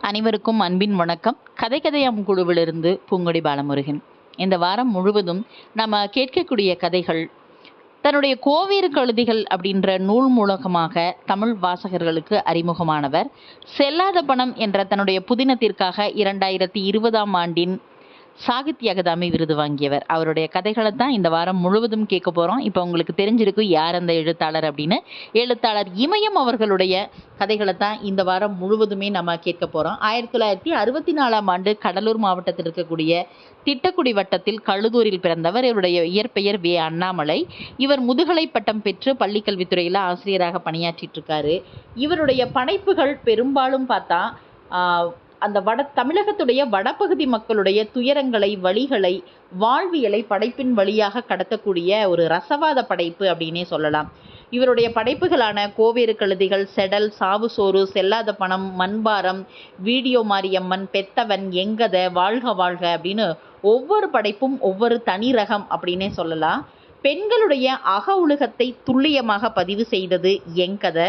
அனைவருக்கும் அன்பின் வணக்கம். கதை கதையாம் குழுவிலிருந்து பூங்கொடி பாலமுருகன். இந்த வாரம் முழுவதும் நம்ம கேட்கக்கூடிய கதைகள் தன்னுடைய கோவேறு கழுதிகள் அப்படின்ற நூல் மூலகமாக தமிழ் வாசகர்களுக்கு அறிமுகமானவர். செல்லாத பணம் என்ற தன்னுடைய புதினத்திற்காக இரண்டாயிரத்தி இருபதாம் ஆண்டின் சாகித்ய அகாதமி விருது வாங்கியவர். அவருடைய கதைகளை தான் இந்த வாரம் முழுவதும் கேட்க போகிறோம் இப்போ உங்களுக்கு தெரிஞ்சிருக்கும் யார் அந்த எழுத்தாளர் அப்படின்னு. எழுத்தாளர் இமயம் அவர்களுடைய கதைகளை தான் இந்த வாரம் முழுவதுமே நம்ம கேட்க போகிறோம் ஆயிரத்தி தொள்ளாயிரத்தி அறுபத்தி நாலாம் ஆண்டு கடலூர் மாவட்டத்தில் இருக்கக்கூடிய திட்டக்குடி வட்டத்தில் கழுதூரில் பிறந்தவர். இவருடைய இயற்பெயர் வே. அண்ணாமலை. இவர் முதுகலை பட்டம் பெற்று பள்ளிக்கல்வித்துறையில் ஆசிரியராக பணியாற்றிட்டு இருக்காரு. இவருடைய படைப்புகள் பெரும்பாலும் பார்த்தா அந்த வட தமிழகத்துடைய வடபகுதி மக்களுடைய துயரங்களை வழிகளை வாழ்வியலை படைப்பின் வழியாக கடத்தக்கூடிய ஒரு ரசவாத படைப்பு அப்படின்னே சொல்லலாம். இவருடைய படைப்புகளான கோவேறு கழுதிகள் செடல் சாவு சோறு செல்லாத பணம் மண்பாரம் வீடியோ மாரியம்மன் பெத்தவன் எங்கத வாழ்க வாழ்க அப்படின்னு ஒவ்வொரு படைப்பும் ஒவ்வொரு தனி ரகம் அப்படின்னே சொல்லலாம். பெண்களுடைய அக உலகத்தை துல்லியமாக பதிவு செய்தது எங்கதை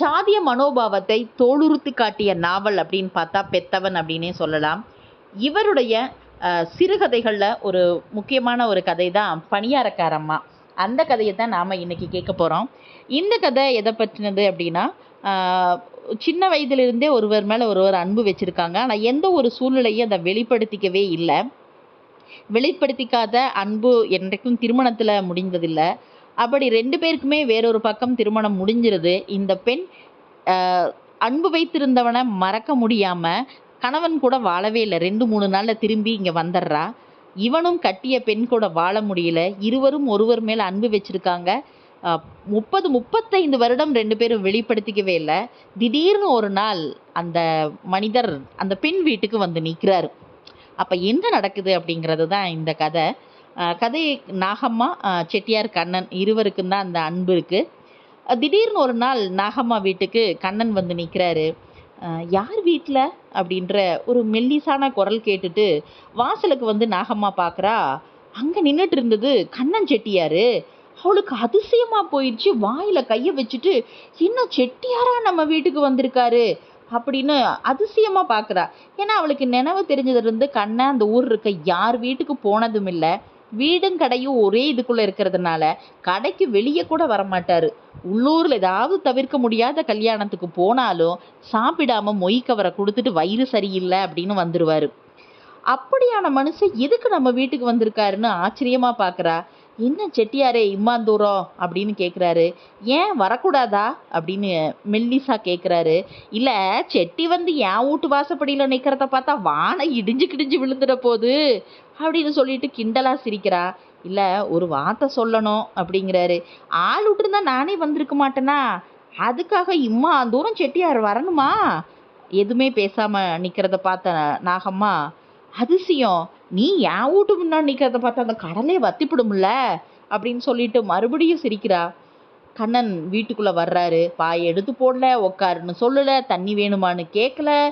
ஜாதிய மனோபாவத்தை தோலுறுத்தி காட்டிய நாவல் அப்படின்னு பார்த்தா பெத்தவன் அப்படின்னே சொல்லலாம். இவருடைய சிறுகதைகளில் ஒரு முக்கியமான ஒரு கதை தான் பணியாரக்காரம்மா. அந்த கதையை தான் நாம் இன்றைக்கி கேட்க போகிறோம் இந்த கதை எதை பற்றினது அப்படின்னா சின்ன வயதிலிருந்தே ஒருவர் மேலே ஒருவர் அன்பு வச்சுருக்காங்க. ஆனால் எந்த ஒரு சூழ்நிலையும் அதை வெளிப்படுத்திக்கவே இல்லை. வெளிப்படுத்திக்காத அன்பு என்றைக்கும் திருமணத்தில் முடிந்ததில்லை. அப்படி ரெண்டு பேருக்குமே வேறொரு பக்கம் திருமணம் முடிஞ்சிருது. இந்த பெண் அன்பு வைத்திருந்தவனை மறக்க முடியாமல் கணவன் கூட வாழவே இல்லை. ரெண்டு மூணு நாளில் திரும்பி இங்கே வந்துடுறா. இவனும் கட்டிய பெண் கூட வாழ முடியல. இருவரும் ஒருவர் மேல் அன்பு வச்சிருக்காங்க. முப்பது முப்பத்தைந்து வருடம் ரெண்டு பேரும் வெளிப்படுத்திக்கவே இல்லை. திடீர்னு ஒரு நாள் அந்த மனிதர் அந்த பெண் வீட்டுக்கு வந்து நிற்கிறாரு அப்போ என்ன நடக்குது அப்படிங்கிறது தான் இந்த கதை. கதை நாகம்மா செட்டியார் கண்ணன் இருவருக்கும் தான் அந்த அன்பு இருக்குது திடீர்னு ஒரு நாள் நாகம்மா வீட்டுக்கு கண்ணன் வந்து நிற்கிறாரு யார் வீட்டில் அப்படின்ற ஒரு மெல்லிசான குரல் கேட்டுட்டு வாசலுக்கு வந்து நாகம்மா பார்க்குறா அங்கே நின்றுட்டு இருந்தது கண்ணன் செட்டியார். அவளுக்கு அதிசயமாக போயிடுச்சு வாயில் கையை வச்சுட்டு இன்னும் செட்டியாராக நம்ம வீட்டுக்கு வந்திருக்காரு? அப்படின்னு அதிசயமாக பார்க்குறா ஏன்னா அவளுக்கு நினைவு தெரிஞ்சதுலேருந்து கண்ணன் அந்த ஊர் இருக்க யார் வீட்டுக்கு போனதும் இல்லை. வீடும் கடையும் ஒரே இதுக்குள்ள இருக்கிறதுனால கடைக்கு வெளியே கூட வரமாட்டார். உள்ளூரில் ஏதாவது தவிர்க்க முடியாத கல்யாணத்துக்கு போனாலும் சாப்பிடாம மொய் கவரை கொடுத்துட்டு வயிறு சரியில்லை அப்படின்னு வந்துடுவார் அப்படியான மனுஷன் எதுக்கு நம்ம வீட்டுக்கு வந்திருக்காருன்னு ஆச்சரியமாக பார்க்கறா என்ன செட்டியாரே இம்மாந்தூரம் அப்படின்னு கேட்குறாரு ஏன் வரக்கூடாதா? அப்படின்னு மெல்லிசா கேட்குறாரு இல்லை செட்டி வந்து என் வீட்டு வாசப்படியில் நிற்கிறத பார்த்தா வானை இடிஞ்சு கிடிஞ்சு விழுந்துட போகுது அப்படின்னு சொல்லிட்டு கிண்டலா சிரிக்கிறா. இல்லை ஒரு வார்த்தை சொல்லணும் அப்படிங்கிறாரு. ஆள் விட்டுருந்தா நானே வந்திருக்க மாட்டேனா? அதுக்காக இம்மா தூரம் செட்டியார் வரணுமா? எதுவுமே பேசாமல் நிற்கிறத பார்த்த நாகம்மா அதிசயம். நீ என் வீட்டு முன்னாடி நிற்கிறத பார்த்தா அந்த கடலே வத்திப்பிடும்ல? அப்படின்னு சொல்லிட்டு மறுபடியும் சிரிக்கிறா. கண்ணன் வீட்டுக்குள்ளே வர்றாரு. பாய் எடுத்து போடல உக்காருன்னு சொல்லல. தண்ணி வேணுமான்னு கேட்கல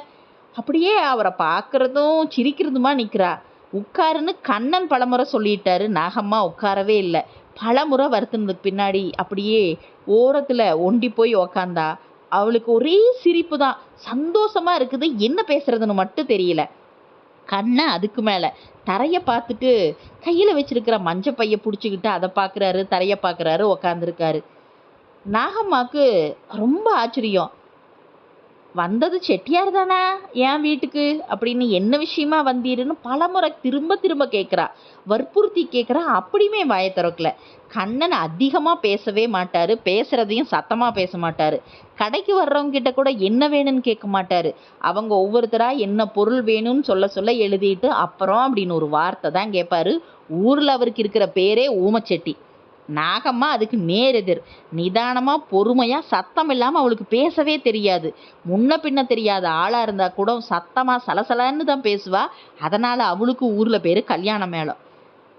அப்படியே அவரை பார்க்குறதும் சிரிக்கிறதுமா நிற்கிறா உட்காருன்னு கண்ணன் பலமுறை சொல்லிட்டாரு. நாகம்மா உட்காரவே இல்லை. பலமுறை வருத்தினதுக்கு பின்னாடி அப்படியே ஓரத்தில் ஒண்டி போய் உக்காந்தா. அவளுக்கு ஒரே சிரிப்பு தான். சந்தோஷமா இருக்குது. என்ன பேசுறதுன்னு மட்டும் தெரியல. கண்ணை அதுக்கு மேலே. தரையை பார்த்துட்டு கையில் வச்சிருக்கிற மஞ்ச பையை பிடிச்சிக்கிட்டு அதை பார்க்குறாரு தரையை பார்க்குறாரு உக்காந்துருக்காரு. நாகம்மாவுக்கு ரொம்ப ஆச்சரியம். வந்தது செட்டியார் தானே? ஏன் வீட்டுக்கு? அப்படின்னு என்ன விஷயமா வந்தீருன்னு பலமுறை திரும்ப திரும்ப கேட்குறா. வற்புறுத்தி கேட்குறா அப்படியுமே வாய திறக்கல. கண்ணன் அதிகமாக பேசவே மாட்டார். பேசுகிறதையும் சத்தமாக பேச மாட்டார். கடைக்கு வர்றவங்க கிட்ட கூட என்ன வேணும்னு கேட்க மாட்டார். அவங்க ஒவ்வொருத்தராக என்ன பொருள் வேணும்னு சொல்ல சொல்ல எழுதிட்டு அப்புறம் அப்படின்னு ஒரு வார்த்தை தான் கேட்பாரு. ஊரில் அவருக்கு இருக்கிற பேரே ஊமச்செட்டி. நாகம்மா அதுக்கு நேரெதிர். நிதானமாக பொறுமையாக சத்தம் இல்லாமல் அவளுக்கு பேசவே தெரியாது. முன்ன பின்ன தெரியாத ஆளாக இருந்தால் கூட சத்தமாக சலசலன்னு தான் பேசுவா. அதனால் அவளுக்கு ஊரில் பேர் கல்யாண மேளம்.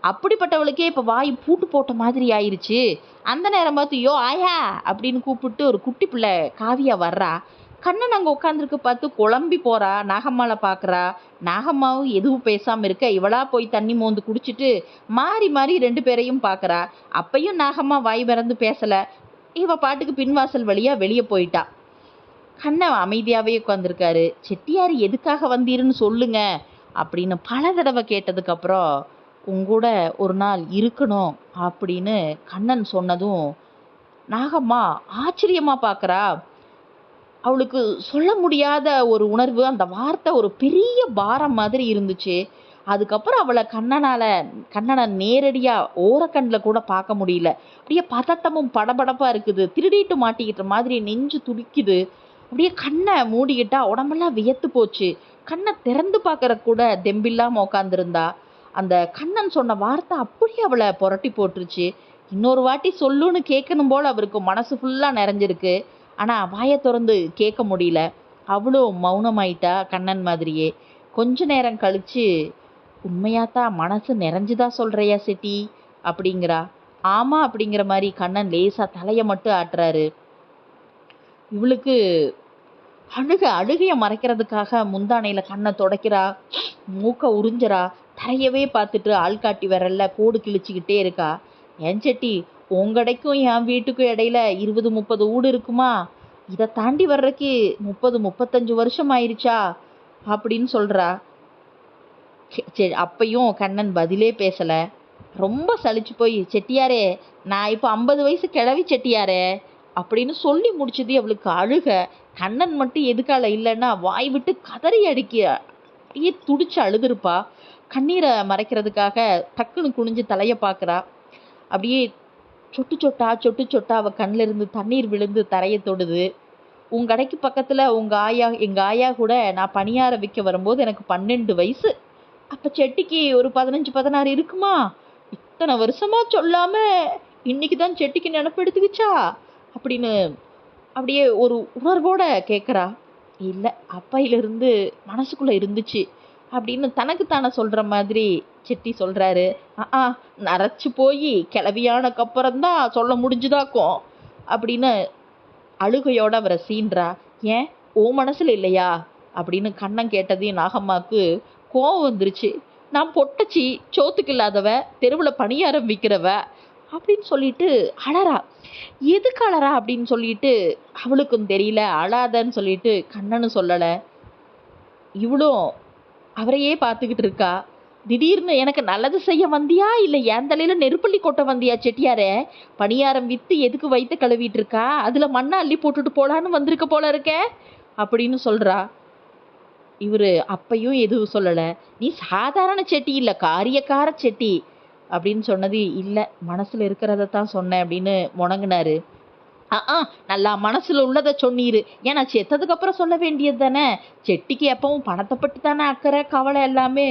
அப்படிப்பட்டவளுக்கே இப்போ வாய் பூட்டு போட்ட மாதிரி ஆயிடுச்சு அந்த நேரம் பார்த்து யோ ஆயா! அப்படின்னு கூப்பிட்டு ஒரு குட்டி பிள்ளை காவியா வர்றா. கண்ணன் அங்கே உட்காந்துருக்கு பார்த்து குழம்பி போகிறா நாகம்மாவை பார்க்கறா. நாகம்மாவும் எதுவும் பேசாமல் இருக்க இவளா போய் தண்ணி மோந்து குடிச்சிட்டு மாறி மாறி ரெண்டு பேரையும் பார்க்குறா. அப்பையும் நாகம்மா வாய் மறந்து பேசலை. இவ பாட்டுக்கு பின்வாசல் வழியாக வெளியே போயிட்டா. கண்ணன் அமைதியாகவே உட்காந்துருக்காரு செட்டியார் எதுக்காக வந்தீருன்னு சொல்லுங்க அப்படின்னு பல தடவை கேட்டதுக்கப்புறம் உங்கூட ஒரு நாள் இருக்கணும் அப்படின்னு கண்ணன் சொன்னதும் நாகம்மா ஆச்சரியமாக பார்க்கறா. அவளுக்கு சொல்ல முடியாத ஒரு உணர்வு அந்த வார்த்தை ஒரு பெரிய பாரம் மாதிரி இருந்துச்சு. அதுக்கப்புறம் அவளை கண்ணனால் கண்ணனை நேரடியாக ஓரக்கண்ணில் கூட பார்க்க முடியல. அப்படியே பதட்டமும் படபடப்பாக இருக்குது. திருடிட்டு மாட்டிக்கிட்ட மாதிரி நெஞ்சு துடிக்குது. அப்படியே கண்ணை மூடிக்கிட்டா உடம்பெல்லாம் வியத்து போச்சு. கண்ணை திறந்து பார்க்குற கூட தெம்பில்லாமல் உட்காந்துருந்தா அந்த கண்ணன் சொன்ன வார்த்தை அப்படியே அவளை புரட்டி போட்டுருச்சு. இன்னொரு வாட்டி சொல்லுன்னு கேட்கணும் போல் அவருக்கு மனசு ஃபுல்லாக நிறைஞ்சிருக்கு. ஆனால் வாயை திறந்து கேட்க முடியல. அவ்வளோ மௌனமாயிட்டா கண்ணன் மாதிரியே. கொஞ்ச நேரம் கழிச்சு உண்மையாத்தான் மனசு நிறைஞ்சுதா சொல்கிறையா செட்டி அப்படிங்கிறா. ஆமாம் அப்படிங்கிற மாதிரி கண்ணன் லேசாக தலையை மட்டும் ஆட்டுறாரு. இவளுக்கு அழுக அழுகையை மறைக்கிறதுக்காக முந்தானையில் கண்ணை துடைக்கிறா. மூக்கை உறிஞ்சறா. தரையவே பார்த்துட்டு ஆள்காட்டி விரல்ல கோடு கிழிச்சிக்கிட்டே இருக்கா. ஏன் செட்டி உங்கடைக்கும் என் வீட்டுக்கும் இடையில இருபது முப்பது வீடு இருக்குமா? இதை தாண்டி வர்றதுக்கு முப்பது முப்பத்தஞ்சு வருஷம் ஆயிடுச்சா அப்படின்னு சொல்கிறா சரி அப்பையும் கண்ணன் பதிலே பேசலை. ரொம்ப சலிச்சு போய் செட்டியாரே நான் இப்போ ஐம்பது வயசு கிழவி செட்டியாரே அப்படின்னு சொல்லி முடிச்சது அவளுக்கு அழுக. கண்ணன் மட்டும் எதுக்கால இல்லைன்னா வாய் விட்டு கதறி அடிக்க அப்படியே துடிச்சு அழுதுருப்பா. கண்ணீரை மறைக்கிறதுக்காக டக்குன்னு குனிஞ்சு தலையை பார்க்கறா அப்படியே சொட்டு சொட்டா சொட்டு சொட்டா அவள் கண்ணில் இருந்து தண்ணீர் விழுந்து தரையை தொடுது. உங்கள் கடைக்கு பக்கத்தில் உங்கள் ஆயா எங்கள் ஆயா கூட நான் பணியார விற்க வரும்போது எனக்கு பன்னெண்டு வயசு. அப்போ செட்டிக்கு ஒரு பதினஞ்சு பதினாறு இருக்குமா? இத்தனை வருஷமாக சொல்லாமல் இன்னைக்கு தான் செட்டிக்கு நினப்பு எடுத்துக்கிச்சா அப்படின்னு அப்படியே ஒரு உணர்வோட கேட்குறா இல்லை அப்பையிலிருந்து மனசுக்குள்ளே இருந்துச்சு. அப்படின்னு தனக்குத்தானே சொல்கிற மாதிரி செட்டி சொல்கிறாரு ஆ நரைச்சி போய் கிளவியானக்கப்புறம்தான் சொல்ல முடிஞ்சுதாக்கும் அப்படின்னு அழுகையோட அவரை சீன்றா. ஏன் ஓ மனசில் இல்லையா? அப்படின்னு கண்ணன் கேட்டதையும் நாகம்மாக்கு கோவம் வந்துருச்சு. நான் பொட்டச்சி சோத்துக்கு இல்லாதவ தெருவில் பணியாரம் விற்கிறவ அப்படின்னு சொல்லிட்டு அழறா. எதுக்கு அழறா? அப்படின்னு சொல்லிட்டு அவளுக்கும் தெரியல. அழாதன்னு சொல்லிட்டு கண்ணனு சொல்லலை. இவளும் அவரையே பார்த்துக்கிட்டு இருக்கா? திடீர்னு எனக்கு நல்லது செய்ய வந்தியா? இல்லை என் தலையில் நெருப்பள்ளி கொட்ட வந்தியா செட்டியாரே? பணியாரம் விற்று எதுக்கு வைத்து கழுவிட்டு இருக்கா? அதில் மண்ணை அள்ளி போட்டுட்டு போலான்னு வந்திருக்க போல இருக்கே? அப்படின்னு சொல்கிறா இவர் அப்பையும் எதுவும் சொல்லலை. நீ சாதாரண செட்டி இல்லை காரியக்கார செட்டி அப்படின்னு சொன்னது இல்லை. மனசில் இருக்கிறத தான் சொன்னேன் அப்படின்னு முணங்கினாரு. நல்லா மனசுல உள்ளதை சொன்னீரு. ஏன்னா செத்ததுக்கு அப்புறம் சொல்ல வேண்டியது தானே? செட்டிக்கு எப்பவும் பணத்தை பட்டு தானே அக்கறை கவலை எல்லாமே.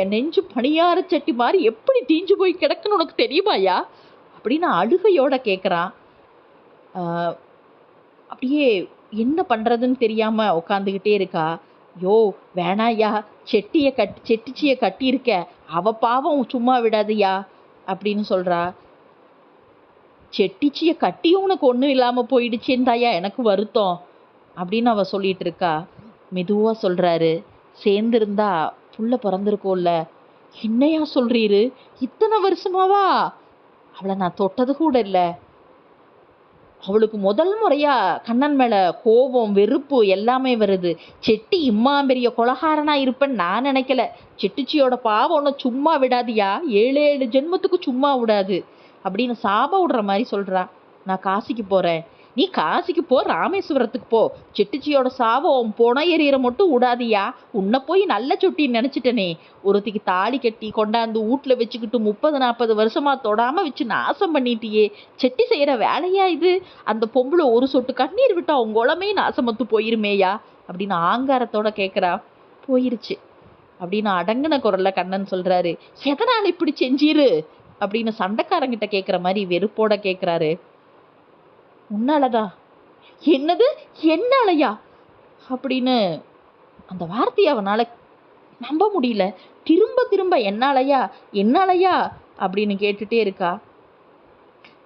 என் நெஞ்சு பணியார செட்டி மாதிரி எப்படி தீஞ்சு போய் கிடக்குன்னு உனக்கு தெரியுமாயா அப்படின்னு அழுகையோட கேட்குறான் அப்படியே என்ன பண்ணுறதுன்னு தெரியாமல் உட்காந்துக்கிட்டே இருக்கா. யோ வேணாயா செட்டியை கட் செட்டிச்சியை கட்டியிருக்க. அவ பாவம் சும்மா விடாதயா? அப்படின்னு சொல்கிறா செட்டிச்சியை கட்டி உனக்கு ஒன்றும் இல்லாமல் போயிடுச்சேன்னு தாயா எனக்கு வருத்தம் அப்படின்னு அவ சொல்லிட்டு இருக்கா மெதுவாக சொல்கிறாரு சேர்ந்துருந்தா புள்ள பிறந்திருக்கோம்ல என்னையா சொல்கிறீரு இத்தனை வருஷமாவா? அவளை நான் தொட்டது கூட இல்லை. அவளுக்கு முதல் முறையா கண்ணன் மேலே கோபம் வெறுப்பு எல்லாமே வருது. செட்டி இம்மா பெரிய கொலகாரனா இருப்பேன்னு நான் நினைக்கல. செட்டிச்சியோட பாவம் ஒன்று சும்மா விடாதியா? ஏழு ஏழு ஜென்மத்துக்கு சும்மா விடாது. அப்படின்னு சாப விடுற மாதிரி சொல்றா. நான் காசிக்கு போறேன். நீ காசிக்கு போ ராமேஸ்வரத்துக்கு போ. செட்டிச்சியோட சாபம் உன் பொண எறிகிற மட்டும் விடாதியா? உன்னை போய் நல்ல சொட்டின்னு நினைச்சிட்டனே. ஒருத்திக்கு தாலி கட்டி கொண்டாந்து வீட்டில் வச்சுக்கிட்டு முப்பது நாற்பது வருஷமா தொடாம வச்சு நாசம் பண்ணிட்டியே. செட்டி செய்யற வேலையா இது? அந்த பொம்பளை ஒரு சொட்டு கண்ணீர் விட்டா உங்க உலமே நாசமத்து போயிருமேயா? அப்படின்னு ஆங்காரத்தோட கேட்குறா போயிருச்சு. அப்படின்னு அடங்கின குரல்ல கண்ணன் சொல்றாரு. எதனால் இப்படி செஞ்சீரு? அப்படின்னு சண்டைக்காரங்கிட்ட கேட்குற மாதிரி வெறுப்போட கேட்குறாரு உன்னாலதா என்னது? என்னாலயா? அப்படின்னு அந்த வார்த்தையை அவனால் நம்ப முடியல. திரும்ப திரும்ப என்னாலயா? என்னாலயா? அப்படின்னு கேட்டுட்டே இருக்கா.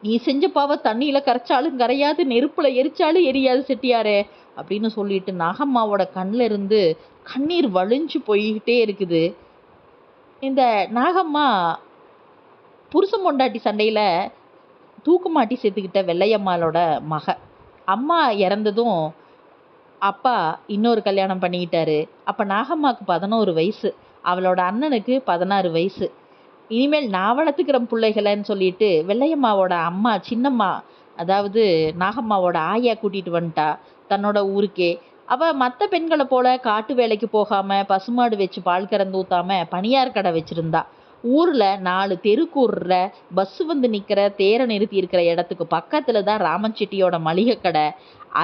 நீ செஞ்ச பாவ தண்ணியில் கரைச்சாலும் கரையாது நெருப்பில் எரிச்சாலும் எரியாது செட்டியாரே அப்படின்னு சொல்லிட்டு நாகம்மாவோட கண்ணில் இருந்து கண்ணீர் வழிஞ்சு போய்கிட்டே இருக்குது. இந்த நாகம்மா புருஷன் பொண்டாட்டி சண்டையில் தூக்குமாட்டி சேர்த்துக்கிட்ட வெள்ளையம்மாளோட மக. அம்மா இறந்ததும் அப்பா இன்னொரு கல்யாணம் பண்ணிக்கிட்டாரு. அப்போ நாகம்மாவுக்கு பதினோரு வயசு. அவளோட அண்ணனுக்கு பதினாறு வயசு. இனிமேல் நான் வளர்த்துக்கிற பிள்ளைகளைன்னு சொல்லிட்டு வெள்ளையம்மாவோட அம்மா சின்னம்மா அதாவது நாகம்மாவோட ஆயா கூட்டிகிட்டு வந்துட்டா. தன்னோட ஊருக்கே. அவள் மற்ற பெண்களை போல காட்டு வேலைக்கு போகாமல் பசுமாடு வச்சு பால் கறந்து ஊற்றாம பணியார் கடை வச்சுருந்தா. ஊரில் நாலு தெருக்கூரில் பஸ்ஸு வந்து நிற்கிற தேரை நிறுத்தி இருக்கிற இடத்துக்கு பக்கத்தில் தான் ராமன் செட்டியோட மளிகை கடை.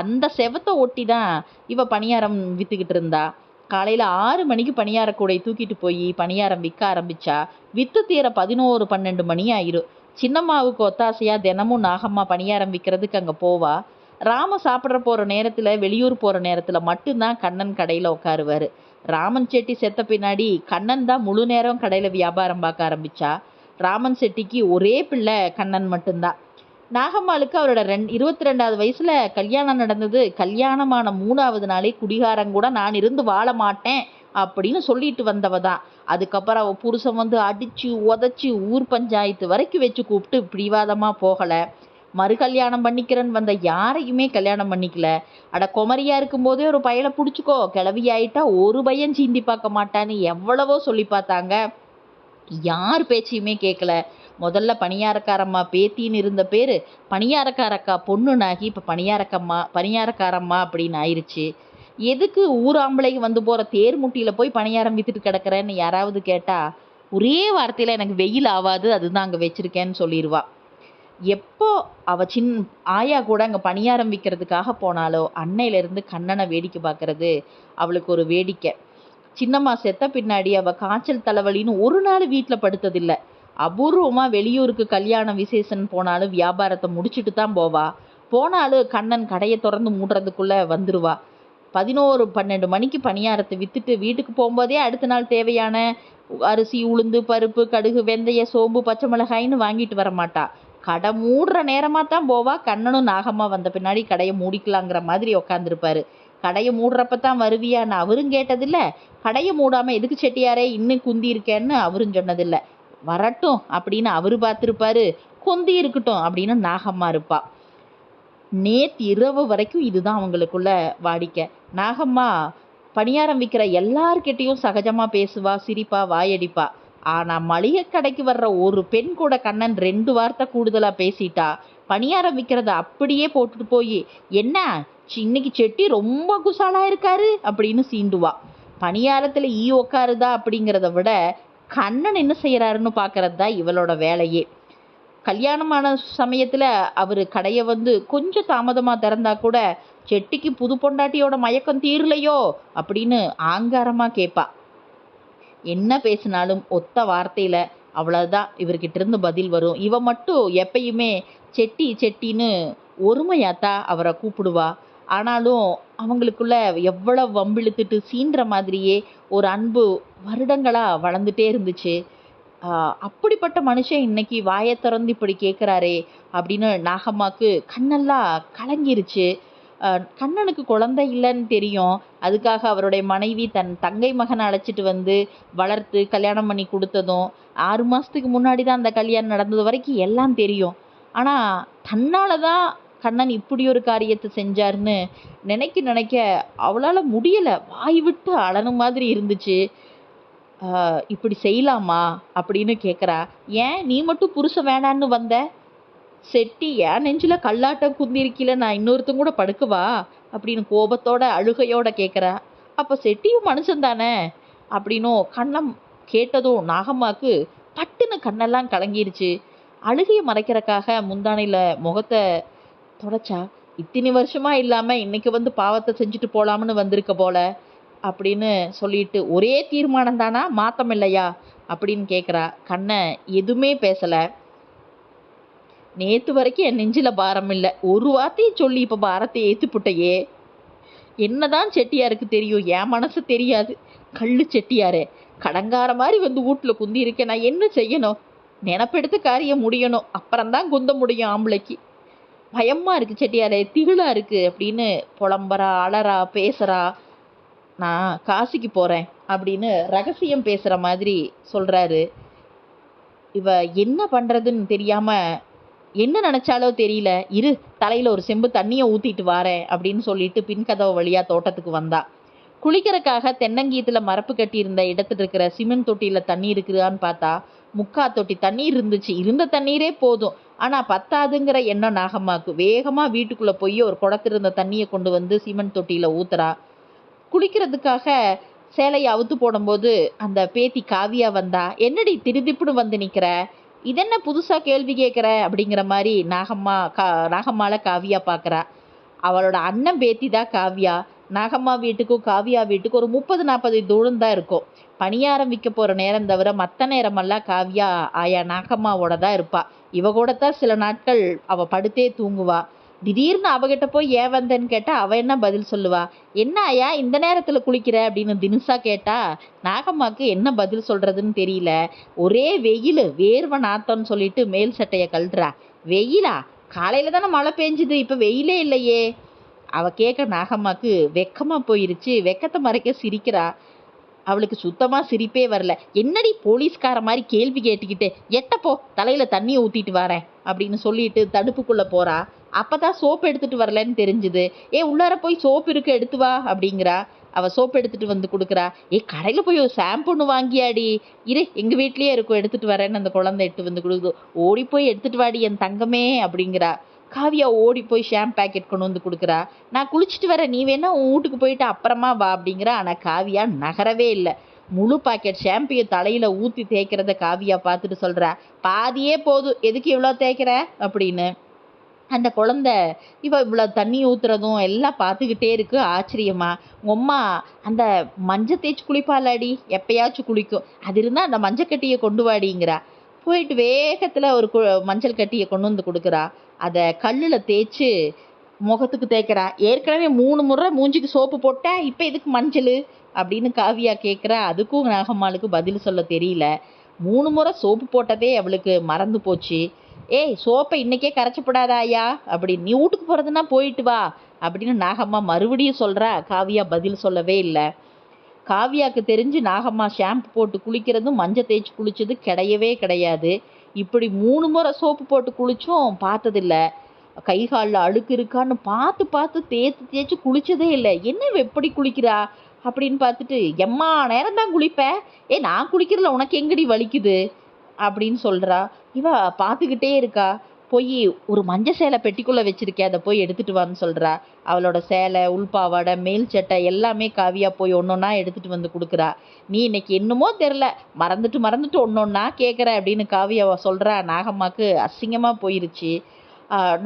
அந்த செவத்தை ஒட்டி தான் இவ பணியாரம் விற்றுக்கிட்டு இருந்தா. காலையில் ஆறு மணிக்கு பணியார கூடை தூக்கிட்டு போய் பணியாரம் விற்க ஆரம்பிச்சா வித்து தீர பதினோரு பன்னெண்டு மணி ஆயிரும். சின்னம்மாவுக்கு ஒத்தாசையாக தினமும் நாகம்மா பணியாரம் விற்கிறதுக்கு அங்கே போவா. ராம சாப்பிட்ற போகிற நேரத்தில் வெளியூர் போகிற நேரத்தில் மட்டும்தான் கண்ணன் கடையில் உட்காருவார். ராமன் செட்டி செத்த பின்னாடி கண்ணன் தான் முழு நேரம் கடையில் வியாபாரம் பார்க்க ஆரம்பித்தா ராமன் செட்டிக்கு ஒரே பிள்ளை கண்ணன் மட்டும்தான். நாகம்மாளுக்கு அவரோட ரெண் இருபத்தி ரெண்டாவது வயசில் கல்யாணம் நடந்தது. கல்யாணமான மூணாவது நாளே குடிகாரங்கூட நான் இருந்து வாழ மாட்டேன் அப்படின்னு சொல்லிட்டு வந்தவ தான் அதுக்கப்புறம் அவள் புருஷன் வந்து அடித்து உதச்சி ஊர் பஞ்சாயத்து வரைக்கும் வச்சு கூப்பிட்டு பிடிவாதமாக போகலை. மறு கல்யாணம் பண்ணிக்கிறேன்னு வந்த யாரையுமே கல்யாணம் பண்ணிக்கல. அட குமரியா இருக்கும்போதே ஒரு பயலை பிடிச்சிக்கோ. கிளவி ஆயிட்டா ஒரு பையன் சீந்தி பார்க்க மாட்டான்னு எவ்வளவோ சொல்லி பார்த்தாங்க. யார் பேச்சையுமே கேட்கல முதல்ல பணியாரக்காரம்மா பேத்தின்னு இருந்த பேர் பணியாரக்காரக்கா பொண்ணுனாகி இப்போ பணியாரக்கம்மா பணியாரக்காரம்மா அப்படின்னு ஆயிடுச்சு எதுக்கு ஊர் ஆம்பளைக்கு வந்து போகிற தேர் முட்டியில் போய் பணியாரம் வித்துட்டு கிடக்கிறேன்னு யாராவது கேட்டால் ஒரே வார்த்தையில் எனக்கு வெயில் ஆகாது அதுதான் அங்கே வச்சுருக்கேன்னு சொல்லிடுவா எப்போ அவ சின் ஆயா கூட அங்கே பணியாரம் விற்கிறதுக்காக போனாலோ அன்னையிலேருந்து கண்ணனை வேடிக்கை பார்க்கறது அவளுக்கு ஒரு வேடிக்கை. சின்னம்மா செத்த பின்னாடி அவள் காய்ச்சல் தலைவலின்னு ஒரு நாள் வீட்டில் படுத்ததில்லை. அபூர்வமாக வெளியூருக்கு கல்யாணம் விசேஷன் போனாலும் வியாபாரத்தை முடிச்சுட்டு தான் போவா. போனாலும் கண்ணன் கடையை திறந்து மூடுறதுக்குள்ளே வந்துடுவா பதினோரு பன்னெண்டு மணிக்கு பணியாரத்தை விற்றுட்டு வீட்டுக்கு போகும்போதே அடுத்த நாள் தேவையான அரிசி உளுந்து பருப்பு கடுகு வெந்தய சோம்பு பச்சை மிளகாய்னு வாங்கிட்டு வர மாட்டா. கடை மூடுற நேரமாக தான் போவா கண்ணனும் நாகம்மா வந்த பின்னாடி கடையை மூடிக்கலாங்கிற மாதிரி உக்காந்துருப்பாரு. கடையை மூடுறப்ப தான் வருவியான்னு அவரும் கேட்டதில்ல கடையை மூடாமல் எதுக்கு செட்டியாரே இன்னும் குந்தி இருக்கேன்னு அவரும் சொன்னதில்ல. வரட்டும் அப்படின்னு அவரு பார்த்துருப்பாரு குந்தி இருக்கட்டும் அப்படின்னு நாகம்மா இருப்பா. நேத்து இரவு வரைக்கும் இதுதான் அவங்களுக்குள்ள வாடிக்கை. நாகம்மா பணியாரம் விற்கிற எல்லார்கிட்டையும் சகஜமாக பேசுவா சிரிப்பா வாயடிப்பா. ஆனால் மளிகை கடைக்கு வர்ற ஒரு பெண் கூட கண்ணன் ரெண்டு வார்த்தை கூடுதலாக பேசிட்டா பணியாரம் விற்கிறத அப்படியே போட்டுட்டு போய் என்ன? சி- இன்னைக்கு செட்டி ரொம்ப குசாலாக இருக்காரு? அப்படின்னு சீண்டுவா. பணியாரத்தில் ஈ உக்காருதா அப்படிங்கிறத விட கண்ணன் என்ன செய்கிறாருன்னு பார்க்கறது தான் இவளோட வேலையே. கல்யாணமான சமயத்தில் அவர் கடையை வந்து கொஞ்சம் தாமதமாக திறந்தா கூட செட்டிக்கு புது பொண்டாட்டியோட மயக்கம் தீரலையோ? அப்படின்னு ஆங்காரமாக கேட்பா என்ன பேசினாலும் ஒத்த வார்த்தையில் அவ்வளோதான் இவர்கிட்ட இருந்து பதில் வரும். இவ மட்டும் எப்பயுமே செட்டி செட்டின்னு ஒருமையாத்தா அவரை கூப்பிடுவா. ஆனாலும் அவங்களுக்குள்ள எவ்வளோ வம்பிழுத்துட்டு சீன்ற மாதிரியே ஒரு அன்பு வருடங்களாக வளர்ந்துட்டே இருந்துச்சு. அப்படிப்பட்ட மனுஷன் இன்னைக்கு வாயை திறந்து இப்படி கேட்குறாரே அப்படின்னு நாகம்மாவுக்கு கண்ணெல்லாம் கலங்கிருச்சு. கண்ணனுக்கு குழந்தை இல்லைன்னு தெரியும். அதுக்காக அவருடைய மனைவி தன் தங்கை மகனை அழைச்சிட்டு வந்து வளர்த்து கல்யாணம் பண்ணி கொடுத்ததும் ஆறு மாதத்துக்கு முன்னாடி தான் அந்த கல்யாணம் நடந்தது வரைக்கும் எல்லாம் தெரியும். ஆனால் தன்னால் தான் கண்ணன் இப்படி ஒரு காரியத்தை செஞ்சாருன்னு நினைக்க நினைக்க அவளால் முடியலை. வாய் விட்டு அழனு மாதிரி இருந்துச்சு. இப்படி செய்யலாமா அப்படின்னு கேட்குறா ஏன் நீ மட்டும் புருஷன் வேணான்னு வந்த? செட்டி ஏன் நெஞ்சில் கல்லாட்டம் குந்திருக்கில நான் இன்னொருத்தன் கூட படுக்கவா? அப்படின்னு கோபத்தோட அழுகையோட கேட்குறா அப்போ செட்டியும் மனுஷன் தானே? அப்படின்னும் கண்ணம் கேட்டதும் நாகம்மாக்கு பட்டுன்னு கண்ணெல்லாம் கலங்கிருச்சு. அழுகையை மறைக்கிறக்காக முந்தானையில் முகத்தை தொடச்சா இத்தனை வருஷமா இல்லாமல் இன்னைக்கு வந்து பாவத்தை செஞ்சுட்டு போகலாம்னு வந்திருக்க போல அப்படின்னு சொல்லிட்டு ஒரே தீர்மானம் தானா மாத்தம் இல்லையா அப்படின்னு கேட்குறா கண்ணை எதுவுமே பேசலை. நேத்து வரைக்கும் என் நெஞ்சில் பாரம் இல்லை. ஒரு வார்த்தையை சொல்லி இப்போ பாரத்தை ஏற்றுப்புட்டையே என்னதான் செட்டியாருக்கு தெரியும் என் மனசு தெரியாது. கள்ளு செட்டியாரே கடங்கார மாதிரி வந்து வீட்டில் குந்தி இருக்கேன். நான் என்ன செய்யணும்? நினப்பெடுத்து காரியம் முடியணும். அப்புறம்தான் குந்த முடியும் ஆம்பளைக்கு. பயமாக இருக்குது செட்டியாரே திகிலா இருக்குது அப்படின்னு புலம்புறா அலறா பேசுகிறா நான் காசிக்கு போகிறேன் அப்படின்னு ரகசியம் பேசுகிற மாதிரி சொல்கிறாரு இவ என்ன பண்ணுறதுன்னு தெரியாமல் என்ன நினச்சாலோ தெரியல இரு தலையில் ஒரு செம்பு தண்ணியை ஊற்றிட்டு வாரேன் அப்படின்னு சொல்லிட்டு பின்கதவு வழியாக தோட்டத்துக்கு வந்தா. குளிக்கிறக்காக தென்னங்கீத்தில் மரப்பு கட்டியிருந்த இடத்துல இருக்கிற சிமெண்ட் தொட்டியில் தண்ணி இருக்குதான்னு பார்த்தா முக்கா தொட்டி தண்ணீர் இருந்துச்சு. இருந்த தண்ணீரே போதும். ஆனால் பத்தாதுங்கிற எண்ணம் நாகம்மாக்கு வேகமாக வீட்டுக்குள்ளே போய் ஒரு குடத்துல இருந்த தண்ணியை கொண்டு வந்து சிமெண்ட் தொட்டியில் ஊத்துறா. குளிக்கிறதுக்காக சேலையை அவுத்து போடும்போது அந்த பேத்தி காவியா வந்தா என்னடி திருதிப்புன்னு வந்து நிற்கிற இதென்ன புதுசாக கேள்வி கேட்குற அப்படிங்கிற மாதிரி நாகம்மா கா நாகம்மாவை காவியா பார்க்குறா அவளோட அண்ணன் பேத்தி தான் காவியா. நாகம்மா வீட்டுக்கும் காவியா வீட்டுக்கும் ஒரு முப்பது நாற்பது தூரம் தான் இருக்கும். பணியாரம் விற்க போகிற நேரம் தவிர மற்ற நேரமெல்லாம் காவியா ஆயா நாகம்மாவோட தான் இருப்பாள் இவ கூட தான் சில நாட்கள் அவள் படுத்தே தூங்குவாள் திடீர்னு அவகிட்ட போய் ஏன் வந்தேன்னு கேட்டால் அவள் என்ன பதில் சொல்லுவா? என்ன ஆயா இந்த நேரத்தில் குளிக்கிற? அப்படின்னு தினுசா கேட்டா நாகம்மாக்கு என்ன பதில் சொல்கிறதுன்னு தெரியல. ஒரே வெயில் வேர்வை நாத்தம்னு சொல்லிட்டு மேல் சட்டையை கழட்டுறா. வெயிலா? காலையில் தானே மழை பெஞ்சுது இப்போ வெயிலே இல்லையே. அவள் கேட்க நாகம்மாக்கு வெக்கமாக போயிருச்சு. வெக்கத்தை மறைக்க சிரிக்கிறா. அவளுக்கு சுத்தமாக சிரிப்பே வரல. என்னடி போலீஸ்கார மாதிரி கேள்வி கேட்டுக்கிட்டு எட்டப்போ தலையில் தண்ணியை ஊற்றிட்டு வரேன். அப்படின்னு சொல்லிட்டு போகிறா அப்போ தான் சோப்பு எடுத்துகிட்டு வரலன்னு தெரிஞ்சுது. ஏ உள்ளார போய் சோப்பு இருக்கு எடுத்து வா அப்படிங்கிறா. அவள் சோப்பு எடுத்துகிட்டு வந்து கொடுக்குறா. ஏ கடையில் போய் ஒரு ஷாம்பு ஒன்று வாங்கியாடி. இரு எங்கள் வீட்லேயே இருக்கும் எடுத்துகிட்டு வரேன்னு அந்த குழந்தை எடுத்து வந்து கொடுக்குது. ஓடி போய் எடுத்துகிட்டு வாடி என் தங்கமே அப்படிங்கிறா. காவியா ஓடி போய் ஷாம்பு பேக்கெட் கொண்டு வந்து கொடுக்குறா. நான் குளிச்சுட்டு வரேன் நீ வேணா உன் வீட்டுக்கு போயிட்டு அப்புறமா வா அப்படிங்கிறா. ஆனால் காவியா நகரவே இல்லை. முழு பாக்கெட் ஷாம்பியை தலையில் ஊற்றி தேய்க்கிறத காவியா பார்த்துட்டு சொல்கிறா பாதியே போதும். எதுக்கு இவ்வளோ தேய்க்கிற? அப்படின்னு. அந்த குழந்தை இவ இவ்வளோ தண்ணி ஊற்றுறதும் எல்லாம் பார்த்துக்கிட்டே இருக்கு. ஆச்சரியமா. உம்மா அம்மா அந்த மஞ்சள் தேய்ச்சி குளிப்பாளாடி? எப்பயாச்சும் குளிக்கும். அது இருந்தால் அந்த மஞ்சள் கட்டியை கொண்டு வாடிங்கிறா. போயிட்டு வேகத்தில் ஒரு கு மஞ்சள் கட்டியை கொண்டு வந்து கொடுக்குறா. அதை கல்லில் தேய்ச்சி முகத்துக்கு தேய்க்கிறா. ஏற்கனவே மூணு முறை மூஞ்சிக்கு சோப்பு போட்டா இப்போ எதுக்கு மஞ்சள்? அப்படின்னு காவியா கேட்குறா அதுக்கும் நாகம்மாளுக்கு பதில் சொல்ல தெரியல. மூணு முறை சோப்பு போட்டதே அவளுக்கு மறந்து போச்சு. ஏய் சோப்பை இன்றைக்கே கரைச்சப்படாதா ஐயா. அப்படி நீ வீட்டுக்கு போகிறதுனா போயிட்டு வா. அப்படின்னு நாகம்மா மறுபடியும் சொல்கிறா காவியா பதில் சொல்லவே இல்லை. காவியாவுக்கு தெரிஞ்சு நாகம்மா ஷாம்பு போட்டு குளிக்கிறதும் மஞ்சள் தேய்ச்சி குளித்தது கிடையவே கிடையாது. இப்படி மூணு முறை சோப்பு போட்டு குளிச்சும் பார்த்ததில்ல. கை காலில் அழுக்கு இருக்கான்னு பார்த்து பார்த்து தேய்த்து தேய்ச்சி குளித்ததே இல்லை. என்ன எப்படி குளிக்கிறா? அப்படின்னு பார்த்துட்டு எம்மா நேரம் தான் குளிப்பேன் ஏ நான் குளிக்கிறதுல உனக்கு எங்கடி வலிக்குது? அப்படின்னு சொல்கிறா இவ பார்த்துக்கிட்டே இருக்கா. போய் ஒரு மஞ்சள் சேலை பெட்டிக்குள்ளே வச்சிருக்கே அதை போய் எடுத்துகிட்டு வான்னு சொல்கிறா அவளோட சேலை உள்பாவாடை மேல் சட்டை எல்லாமே காவியாக போய் ஒன்றொன்றா எடுத்துகிட்டு வந்து கொடுக்குறா. நீ இன்னைக்கு என்னமோ தெரில மறந்துட்டு மறந்துட்டு ஒன்றா கேட்குற அப்படின்னு காவியா சொல்கிறா நாகம்மாக்கு அசிங்கமாக போயிருச்சு.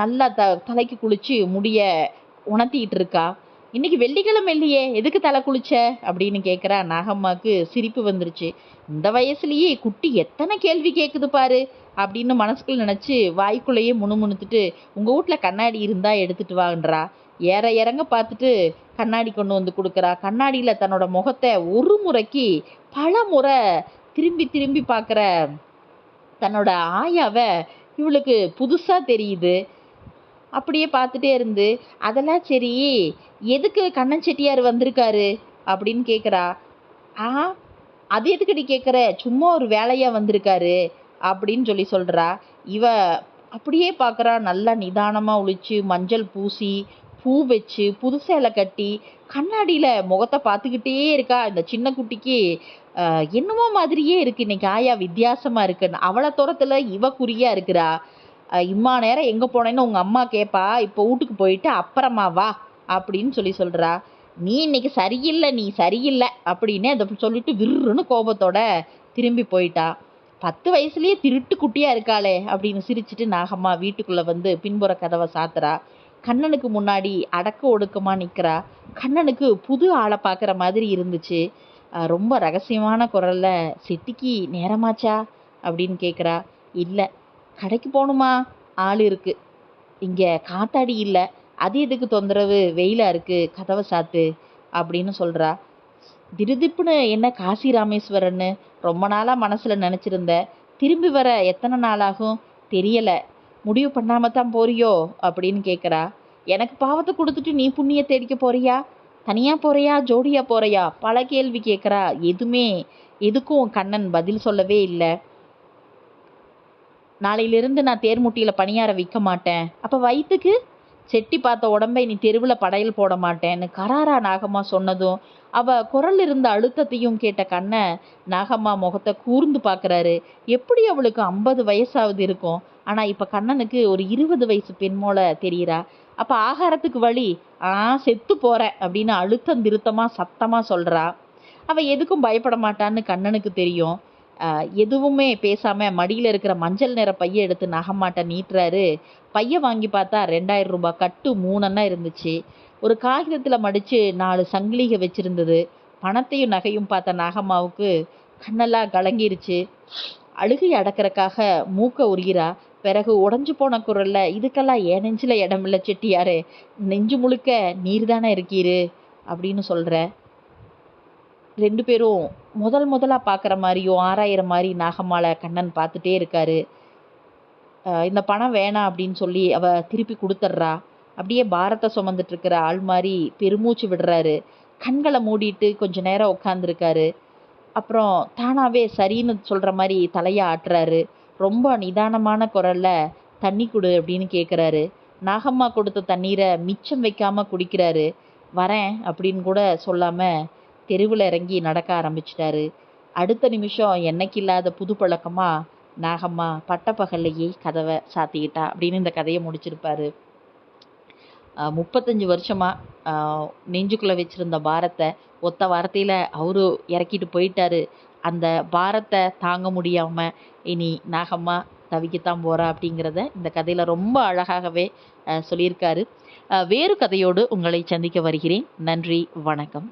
நல்லா த தலைக்கு குளித்து முடிய உணர்த்திக்கிட்டு இருக்கா. இன்னைக்கு வெள்ளிக்கிழமை இல்லையே எதுக்கு தலை குளிச்ச? அப்படின்னு கேட்குறா நாகம்மாக்கு சிரிப்பு வந்துருச்சு. இந்த வயசுலயே குட்டி எத்தனை கேள்வி கேட்குது பாரு அப்படின்னு மனசுக்குள்ள நினச்சி வாய்க்குள்ளேயே முணுமுணுத்துட்டு உங்கள் வீட்டில் கண்ணாடி இருந்தால் எடுத்துட்டு வாங்கன்றா ஏற இறங்க பார்த்துட்டு கண்ணாடி கொண்டு வந்து கொடுக்குறா. கண்ணாடியில் தன்னோட முகத்தை ஒரு முறைக்கு பல முறை திரும்பி திரும்பி பார்க்குற தன்னோட ஆயாவை இவளுக்கு புதுசாக தெரியுது. அப்படியே பார்த்துட்டே இருந்து அதெல்லாம் சரி எதுக்கு கண்ணன் செட்டியார் வந்திருக்காரு? அப்படின்னு கேட்குறா ஆ அது எதுக்குடி கேட்குற சும்மா ஒரு வேலையாக வந்திருக்காரு அப்படின்னு சொல்லி சொல்கிறா இவ அப்படியே பார்க்குறா நல்லா நிதானமாக ஒழிச்சு மஞ்சள் பூசி பூ வச்சு புது சேலை கட்டி கண்ணாடியில் முகத்தை பார்த்துக்கிட்டே இருக்கா. இந்த சின்ன குட்டிக்கு என்னமோ மாதிரியே இருக்குது இன்னைக்கு ஆயா வித்தியாசமாக இருக்குன்னு. அவளை தூரத்தில் இவ குறியாக இருக்கிறா. இம்மா நேரம் எங்கே போனேன்னு உங்கள் அம்மா கேட்பா இப்போ வீட்டுக்கு போயிட்டு அப்புறமா வா அப்படின்னு சொல்லி சொல்கிறா நீ இன்னைக்கு சரியில்லை நீ சரியில்லை அப்படின்னு அதை சொல்லிட்டு விருன்னு கோபத்தோட திரும்பி போயிட்டா. பத்து வயசுலேயே திருட்டு குட்டியாக இருக்காளே அப்படின்னு சிரிச்சிட்டு நாகம்மா வீட்டுக்குள்ளே வந்து பின்புற கதவை சாத்துறா. கண்ணனுக்கு முன்னாடி அடக்க ஒடுக்கமாக நிற்கிறா கண்ணனுக்கு புது ஆளை பார்க்குற மாதிரி இருந்துச்சு. ரொம்ப ரகசியமான குரல்ல சிட்டிக்கு நேரமாச்சா? அப்படின்னு கேட்குறா இல்லை கடைக்கு போகணுமா? ஆள் இருக்கு. இங்கே காத்தாடி இல்லை. அது எதுக்கு தொந்தரவு? வெயிலாக இருக்கு. கதவை சாத்து. அப்படின்னு சொல்கிறா திடுதிப்புன்னு என்ன காசி ராமேஸ்வரன்னு ரொம்ப நாளாக மனசில் நினச்சிருந்த. திரும்பி வர எத்தனை நாள் ஆகும் முடிவு பண்ணாம தான் போறியோ? அப்படின்னு கேட்குறா எனக்கு பாவத்தை கொடுத்துட்டு நீ புண்ணிய தேடிக்க போறியா? தனியாக போறியா? ஜோடியாக போறியா? பல கேள்வி கேட்குறா எதுவுமே. எதுக்கும் கண்ணன் பதில் சொல்லவே இல்லை. நாளையிலிருந்து நான் தேர்முட்டியில் பணியார விற்க மாட்டேன். அப்போ வயிற்றுக்கு செட்டி பார்த்த உடம்பை நீ தெருவில் படையல் போட மாட்டேன்னு கராரா நாகம்மா சொன்னதும் அவ குரல் இருந்த அழுத்தத்தையும் கேட்ட கண்ணை நாகம்மா முகத்தை கூர்ந்து பார்க்குறாரு. எப்படி அவளுக்கு ஐம்பது வயசாவது இருக்கும்? ஆனால் இப்போ கண்ணனுக்கு ஒரு இருபது வயசு பெண் தெரிகிறா அப்போ ஆகாரத்துக்கு வழி ஆ செத்து போகிறேன் அப்படின்னு அழுத்தம் திருத்தமாக சத்தமாக சொல்கிறா அவள் எதுக்கும் பயப்பட மாட்டான்னு கண்ணனுக்கு தெரியும். எதுவுமே பேசாமல் மடியில் இருக்கிற மஞ்சள் நிற பைய எடுத்து நகமாட்ட நீட்டுறாரு. பையை வாங்கி பார்த்தா ரெண்டாயிரம் ரூபாய் கட்டு மூணன்னா இருந்துச்சு. ஒரு காகிதத்தில் மடித்து நாலு சங்கிலிகை வச்சுருந்தது. பணத்தையும் நகையும் பார்த்த நாகம்மாவுக்கு கண்ணெல்லாம் கலங்கிருச்சு. அழுகை அடக்கறக்காக மூக்க உரிகிறா. பிறகு உடஞ்சு போன குரலில் இதுக்கெல்லாம் என் நெஞ்சில் இடமில்ல செட்டியாரு. நெஞ்சு முழுக்க நீர் தானே இருக்கீரு? அப்படின்னு சொல்கிற ரெண்டு பேரும் முதல் முதலாக பார்க்குற மாதிரியும் ஆராயிற மாதிரி நாகம்மாளை கண்ணன் பார்த்துட்டே இருக்காரு. இந்த பணம் வேணாம் அப்படின்னு சொல்லி அவ திருப்பி கொடுத்துட்றா. அப்படியே பாரத்தை சுமந்துட்டு இருக்கிற ஆள் மாதிரி பெருமூச்சு விடுறாரு. கண்களை மூடிட்டு கொஞ்ச நேரம் உட்காந்துருக்காரு அப்புறம் தானாகவே சரின்னு சொல்கிற மாதிரி தலையை ஆட்டுறாரு. ரொம்ப நிதானமான குரல்ல தண்ணி கொடு அப்படின்னு கேட்குறாரு நாகம்மா கொடுத்த தண்ணீரை மிச்சம் வைக்காமல் குடிக்கிறாரு. வரேன் அப்படின்னு கூட சொல்லாமல் தெருவில் இறங்கி நடக்க ஆரம்பிச்சிட்டாரு. அடுத்த நிமிஷம் என்னைக்கு இல்லாத புது பழக்கமாக நாகம்மா பட்டப்பகல்லையே கதவை சாத்திக்கிட்டா? அப்படின்னு இந்த கதையை முடிச்சிருப்பாரு. முப்பத்தஞ்சு வருஷமாக நெஞ்சுக்குள்ளே வச்சுருந்த வச்சிருந்த பாரத்தை ஒத்த வார்த்தையில் அவரு இறக்கிட்டு போயிட்டாரு. அந்த பாரத்தை தாங்க முடியாமல் இனி நாகம்மா தவிக்கத்தான் போகிறா அப்படிங்கிறத இந்த கதையில் ரொம்ப அழகாகவே சொல்லியிருக்காரு. வேறு கதையோடு உங்களை சந்திக்க வருகிறேன். நன்றி வணக்கம்.